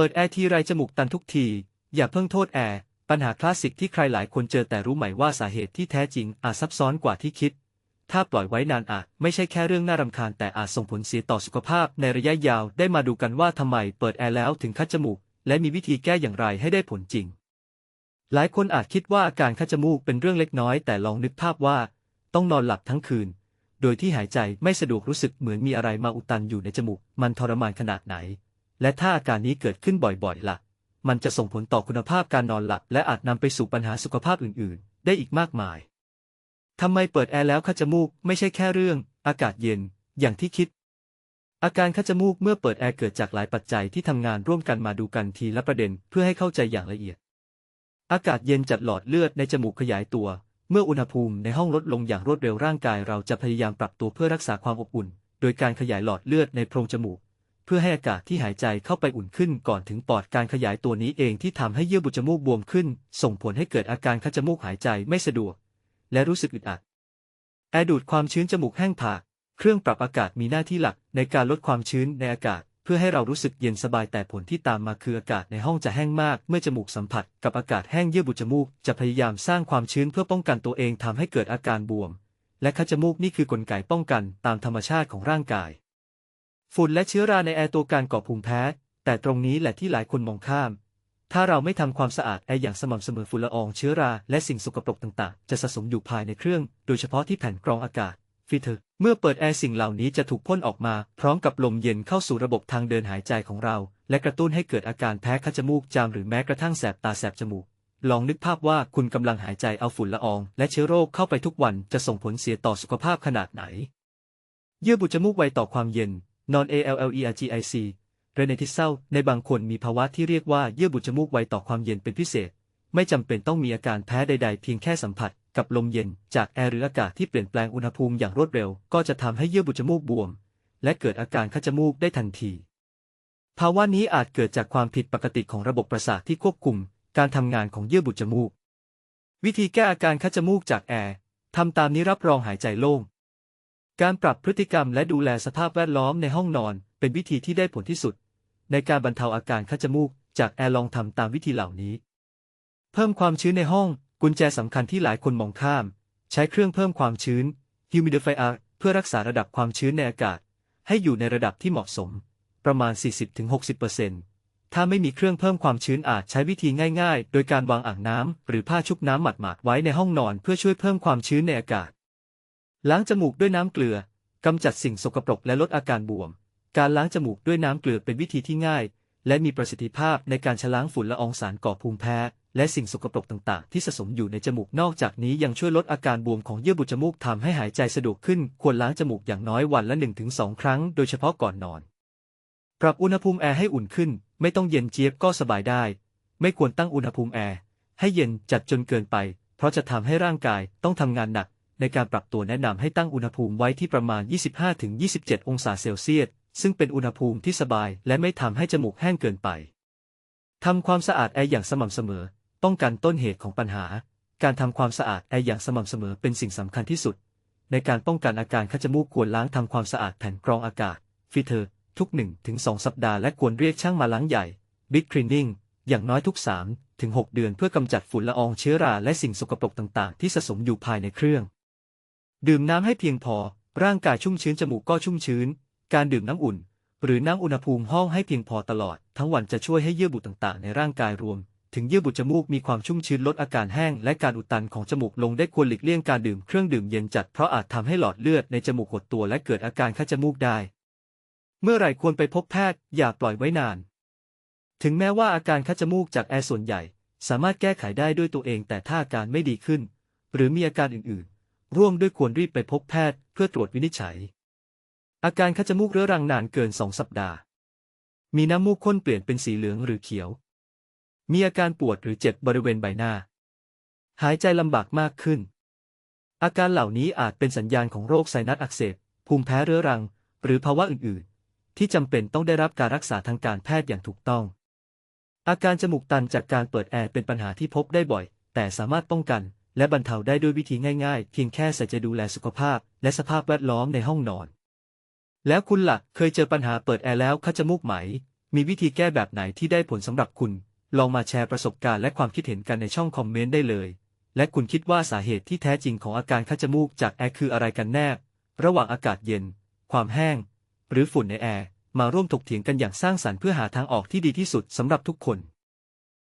เปิดแอร์ทีไรจมูกตันทุกที อย่าเพิ่งโทษแอร์ ปัญหาคลาสสิกที่ใครหลายคนเจอแต่รู้ไหมว่าสาเหตุที่แท้จริงอาจซับซ้อนกว่าที่คิด ถ้าปล่อยไว้นานอาจไม่ใช่แค่เรื่องน่ารำคาญแต่อาจส่งผลเสียต่อสุขภาพในระยะยาวได้มาดูกันว่าทำไมเปิดแอร์แล้วถึงคัดจมูก และมีวิธีแก้อย่างไรให้ได้ผลจริง หลายคนอาจคิดว่าอาการคัดจมูกเป็นเรื่องเล็กน้อย แต่ลองนึกภาพว่า ต้องนอนหลับทั้งคืน โดยที่หายใจไม่สะดวกรู้สึกเหมือนมีอะไรมาอุดตันอยู่ในจมูก มันทรมานขนาดไหน และถ้าอาการนี้เกิดขึ้นบ่อยๆล่ะ มันจะส่งผลต่อคุณภาพการนอนหลับและอาจนำไปสู่ปัญหาสุขภาพอื่นๆ ได้อีกมากมายทำไมเปิดแอร์แล้วคัดจมูกไม่ใช่แค่เรื่อง อากาศเย็น อย่างที่คิด อาการคัดจมูกเมื่อเปิดแอร์เกิดจากหลายปัจจัยที่ทำงานร่วมกันมาดูกันทีละประเด็นเพื่อให้เข้าใจอย่างละเอียด อากาศเย็นจัดหลอดเลือดในจมูกขยายตัว เมื่ออุณหภูมิในห้องลดลงอย่างรวดเร็วร่างกายเราจะพยายามปรับตัวเพื่อรักษาความอบอุ่น โดยการขยายหลอดเลือดในโพรงจมูก เพื่อให้อากาศที่หายใจเข้าไปอุ่นขึ้นก่อนถึงปอดการขยายตัวนี้เองที่ทำให้เยื่อบุจมูกบวมขึ้น ส่งผลให้เกิดอาการคัดจมูกหายใจไม่สะดวก และรู้สึกอึดอัด แอร์ดูดความชื้นจมูกแห้งผาก เครื่องปรับอากาศมีหน้าที่หลักในการลดความชื้นในอากาศ เพื่อให้เรารู้สึกเย็นสบายแต่ผลที่ตามมาคืออากาศในห้องจะแห้งมาก เมื่อจมูกสัมผัส กับอากาศแห้งเยื่อบุจมูกจะพยายามสร้างความชื้นเพื่อป้องกันตัวเองทำให้เกิดอาการบวม และคัดจมูกนี่คือกลไกป้องกันตามธรรมชาติของร่างกาย ฝุ่นและเชื้อราในแอร์ตัวการก่อภูมิแพ้ แต่ตรงนี้แหละที่หลายคนมองข้าม ถ้าเราไม่ทำความสะอาดแอร์อย่างสม่ำเสมอฝุ่นละอองเชื้อราและสิ่งสกปรกต่างๆ จะสะสมอยู่ภายในเครื่อง โดยเฉพาะที่แผ่นกรองอากาศฟิลเตอร์เมื่อเปิดแอร์สิ่งเหล่านี้จะถูกพ่นออกมา พร้อมกับลมเย็นเข้าสู่ระบบทางเดินหายใจของเรา และกระตุ้นให้เกิดอาการแพ้คัดจมูกจามหรือแม้กระทั่งแสบตาแสบจมูก ลองนึกภาพว่าคุณกำลังหายใจเอาฝุ่นละออง และเชื้อโรคเข้าไปทุกวันจะส่งผลเสียต่อสุขภาพขนาดไหน เยื่อบุจมูกไวต่อความเย็น non allergic เรเนทิเซลในบางคนมีภาวะที่เรียกว่าเยื่อบุจมูกไวต่อความเย็นเป็นพิเศษ ไม่จำเป็นต้องมีอาการแพ้ใด ๆ เพียงแค่สัมผัส กับลมเย็นจากแอร์หรืออากาศที่เปลี่ยนแปลงอุณหภูมิอย่างรวดเร็ว ก็จะทำให้เยื่อบุจมูกบวม และเกิดอาการคัดจมูกได้ทันที ภาวะนี้อาจเกิดจากความผิดปกติของระบบประสาทที่ควบคุม การทำงานของเยื่อบุจมูก วิธีแก้อาการคัดจมูกจากแอร์ทำตามนี้รับรองหายใจโล่ง การปรับพฤติกรรมและดูแลสภาพแวดล้อมในห้องนอน เป็นวิธีที่ได้ผลที่สุด ในการบรรเทาอาการคัดจมูก จากแอร์ลองทำตามวิธีเหล่านี้ เพิ่มความชื้นในห้อง กุญแจสำคัญที่หลายคนมองข้าม ใช้เครื่องเพิ่มความชื้น humidifier เพื่อรักษาระดับความชื้นในอากาศ ให้อยู่ในระดับที่เหมาะสม ประมาณ 40-60%ถ้าไม่มีเครื่องเพิ่มความชื้นอาจใช้วิธีง่าย ๆ โดยการวางอ่างน้ำหรือผ้าชุบน้ำหมาดๆไว้ในห้องนอน เพื่อช่วยเพิ่มความชื้นในอากาศ ล้างจมูกด้วยน้ำเกลือกำจัดสิ่งสกปรกและลดอาการบวม การล้างจมูกด้วยน้ำเกลือเป็นวิธีที่ง่าย และมีประสิทธิภาพในการชะล้างฝุ่นละอองสารก่อภูมิแพ้ และสิ่งสกปรกต่างๆ ที่สะสมอยู่ในจมูกนอกจากนี้ยังช่วยลดอาการบวมของเยื่อบุจมูกทำให้หายใจสะดวกขึ้น ควรล้างจมูกอย่างน้อยวันละ 1-2 ครั้ง โดยเฉพาะก่อนนอน ปรับอุณหภูมิแอร์ให้อุ่นขึ้น ไม่ต้องเย็นเจี๊ยบก็สบายได้ ไม่ควรตั้งอุณหภูมิแอร์ให้เย็นจัดจนเกินไป เพราะจะทำให้ร่างกายต้องทำงานหนัก ในการปรับตัวแนะนำให้ตั้งอุณหภูมิไว้ที่ประมาณ 25-27 องศาเซลเซียส ซึ่งเป็นอุณหภูมิที่สบายและไม่ทำให้จมูกแห้งเกินไปทำความสะอาดแอร์อย่างสม่ำเสมอ ป้องกันต้นเหตุของปัญหา การทำความสะอาดแอร์อย่างสม่ำเสมอเป็นสิ่งสำคัญที่สุด ในการป้องกันอาการคัดจมูกควรล้างทำความสะอาดแผ่นกรองอากาศฟิเตอร์ทุก 1-2 สัปดาห์และควรเรียกช่างมาล้างใหญ่ Big Cleaning อย่างน้อยทุก3ถึง6เดือนเพื่อกำจัดฝุ่นละอองเชื้อราและสิ่งสกปรกต่างๆ ที่สะสมอยู่ภายในเครื่อง ดื่มน้ำให้เพียงพอ ร่างกายชุ่มชื้นจมูกก็ชุ่มชื้น การดื่มน้ำอุ่น หรือน้ำอุณหภูมิห้องให้เพียงพอตลอด ทั้งวันจะช่วยให้เยื่อบุต่างๆ ในร่างกายรวม ถึงเยื่อบุจมูกมีความชุ่มชื้นลดอาการแห้ง และการอุดตันของจมูกลงได้ควรหลีกเลี่ยงการดื่มเครื่องดื่มเย็นจัดเพราะอาจทำให้หลอดเลือดในจมูกหดตัวและเกิดอาการคัดจมูกได้ เมื่อไหร่ควรไปพบแพทย์อย่าปล่อยไว้นาน ถึงแม้ว่าอาการคัดจมูกจากแอร์ส่วนใหญ่ สามารถแก้ไขได้ด้วยตัวเองแต่ถ้าอาการไม่ดีขึ้น หรือมีอาการอื่นๆ ร่วมด้วยควรรีบไปพบแพทย์เพื่อตรวจวินิจฉัย อาการคัดจมูกเรื้อรังนานเกินสองสัปดาห์ มีน้ำมูกข้นเปลี่ยนเป็นสีเหลืองหรือเขียว มีอาการปวดหรือเจ็บบริเวณใบหน้า หายใจลำบากมากขึ้น อาการเหล่านี้อาจเป็นสัญญาณของโรคไซนัสอักเสบ ภูมิแพ้เรื้อรัง หรือภาวะอื่น ๆ ที่จำเป็นต้องได้รับการรักษาทางการแพทย์อย่างถูกต้องอาการจมูกตันจากการเปิดแอร์เป็นปัญหาที่พบได้บ่อย แต่สามารถป้องกัน และบรรเทาได้ด้วยวิธีง่ายๆ เพียงแค่ใส่ใจดูแลสุขภาพ และสภาพแวดล้อมในห้องนอน แล้วคุณละ่ะเคยเจอปัญหาเปิดแอร์แล้วคัดจมูกไหม มีวิธีแก้แบบไหนที่ได้ผลสำหรับคุณ ลองมาแชร์ประสบการณ์และความคิดเห็นกันในช่องคอมเมนต์ได้เลย และคุณคิดว่าสาเหตุที่แท้จริงของอาการคัดจมูกจากแอร์คืออะไรกันแน่ ระหว่างอากาศเย็น ความแห้ง หรือฝุ่นในแอร์ มาร่วมถกเถียงกันอย่างสร้างสรรค์เพื่อหาทางออกที่ดีที่สุดสำหรับทุกคน